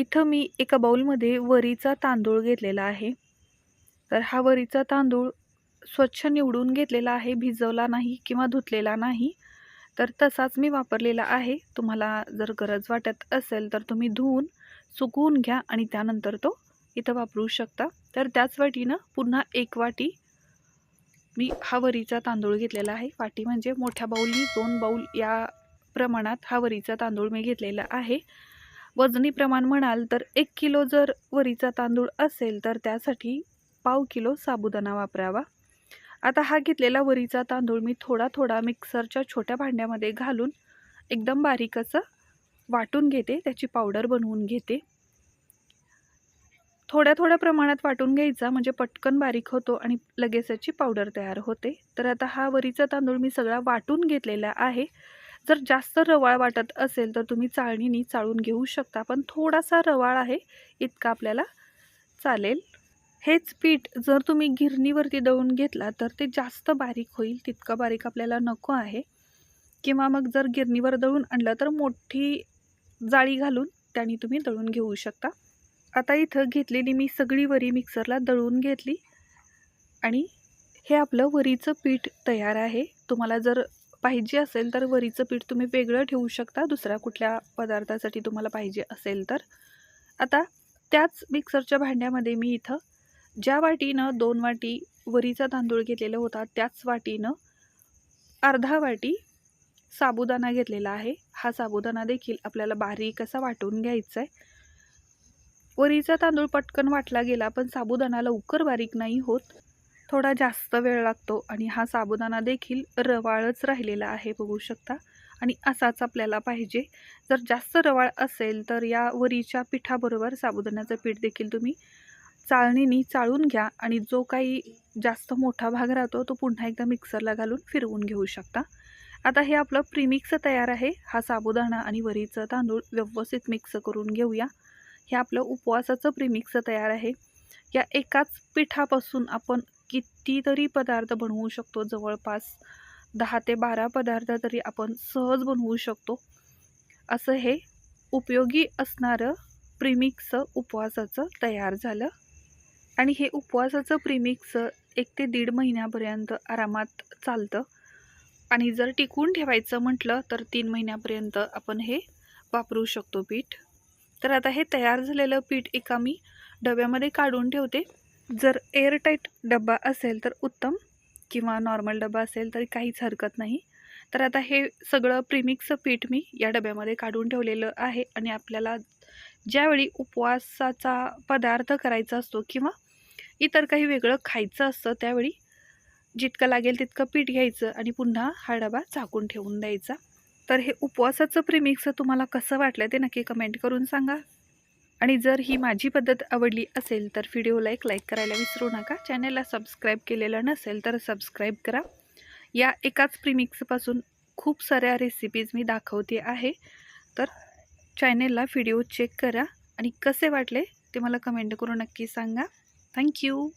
इथं मी एका बाऊलमध्ये वरीचा तांदूळ घेतलेला आहे. तर हा वरीचा तांदूळ स्वच्छ निवडून घेतलेला आहे भिजवला नाही किंवा धुतलेला नाही. तर तसाच मी वापरलेला आहे. तुम्हाला जर गरज वाटत असेल तर तुम्ही धुवून सुकवून घ्या आणि त्यानंतर तो इथं वापरू शकता. तर त्याच वाटीनं पुन्हा एक वाटी मी हा वरीचा तांदूळ घेतलेला आहे. वाटी म्हणजे मोठ्या बाऊलनी दोन बाऊल या प्रमाणात हा वरीचा तांदूळ मी घेतलेला आहे. वजनी प्रमाण म्हणाल तर एक किलो जर वरीचा तांदूळ असेल तर त्यासाठी पाव किलो साबुदाणा वापरावा. आता हा घेतलेला वरीचा तांदूळ मी थोडा थोडा मिक्सरच्या छोट्या भांड्यामध्ये घालून एकदम बारीक असं वाटून घेते त्याची पावडर बनवून घेते. थोड्या थोड्या प्रमाणात वाटून घ्यायचा म्हणजे पटकन बारीक होतो आणि लगेच याची पावडर तयार होते. तर आता हा वरीचा तांदूळ मी सगळा वाटून घेतलेला आहे. जर जास्त रवाळ वाटत असेल तर तुम्ही चाळणीनी चाळून घेऊ शकता. पण थोडासा रवाळ आहे इतका आपल्याला चालेल. हेच पीठ जर तुम्ही गिरणीवरती दळून घेतला तर ते जास्त बारीक होईल तितकं बारीक आपल्याला नको आहे. किंवा मग जर गिरणीवर दळून आणलं तर मोठी जाळी घालून त्याने तुम्ही दळून घेऊ शकता. आता इथं घेतलेली मी सगळी वरी मिक्सरला दळून घेतली. आणि हे आपलं वरीचं पीठ तयार आहे. तुम्हाला जर पाहिजे असेल तर वरीचं पीठ तुम्ही वेगळं ठेवू शकता दुसऱ्या कुठल्या पदार्थासाठी तुम्हाला पाहिजे असेल तर. आता त्याच मिक्सरच्या भांड्यामध्ये मी इथं ज्या वाटीनं दोन वाटी वरीचा तांदूळ घेतलेला होता त्याच वाटीनं अर्धा वाटी साबुदाणा घेतलेला आहे. हा साबुदाणा देखील आपल्याला बारीक असा वाटून घ्यायचा आहे वरीचा तांदूळ पटकन वाटला गेला पण साबुदाणा लवकर बारीक नाही होत. थोडा जास्त वेळ लागतो आणि हा साबुदाणा देखील रवाळच राहिलेला आहे बघू शकता. आणि असाच आपल्याला पाहिजे. जर जास्त रवाळ असेल तर या वरीच्या पिठाबरोबर साबुदाण्याचं पीठ देखील तुम्ही चाळणीनी चाळून घ्या आणि जो काही जास्त मोठा भाग राहतो तो पुन्हा एकदा मिक्सरला घालून फिरवून घेऊ शकता. आता हे आपलं प्रीमिक्स तयार आहे. हा साबुदाणा आणि वरीचं तांदूळ व्यवस्थित मिक्स करून घेऊया. हे आपलं उपवासाचं प्रीमिक्स तयार आहे. या एकाच पिठापासून आपण कितीतरी पदार्थ बनवू शकतो. जवळपास दहा ते बारा पदार्थ तरी आपण सहज बनवू शकतो. असं हे उपयोगी असणारं प्रिमिक्स उपवासाचं तयार झालं. आणि हे उपवासाचं प्रिमिक्स एक ते दीड महिन्यापर्यंत आरामात चालतं. आणि जर टिकून ठेवायचं म्हटलं तर तीन महिन्यापर्यंत आपण हे वापरू शकतो पीठ. तर आता हे तयार झालेलं पीठ एका मी डब्यामध्ये काढून ठेवते. जर एअरटाईट डबा असेल तर उत्तम किंवा नॉर्मल डबा असेल तरी काहीच हरकत नाही. तर आता हे सगळं प्रिमिक्सचं पीठ मी या डब्यामध्ये काढून ठेवलेलं आहे आणि आपल्याला ज्यावेळी उपवासाचा पदार्थ करायचा असतो किंवा इतर काही वेगळं खायचं असतं त्यावेळी जितकं लागेल तितकं पीठ घ्यायचं आणि पुन्हा हा डबा झाकून ठेवून द्यायचा. तर हे उपवासाचं प्रिमिक्स तुम्हाला कसं वाटलं ते नक्की कमेंट करून सांगा. आणि जर ही माझी पद्धत आवडली असेल तर व्हिडिओला एक लाईक करायला विसरू नका. चॅनलला सबस्क्राईब केलेलं नसेल तर सबस्क्राईब करा. या एकाच प्रीमिक्सपासून खूप साऱ्या रेसिपीज मी दाखवते आहे. तर चॅनेलला व्हिडिओ चेक करा. आणि कसे वाटले ते मला कमेंट करून नक्की सांगा. थँक्यू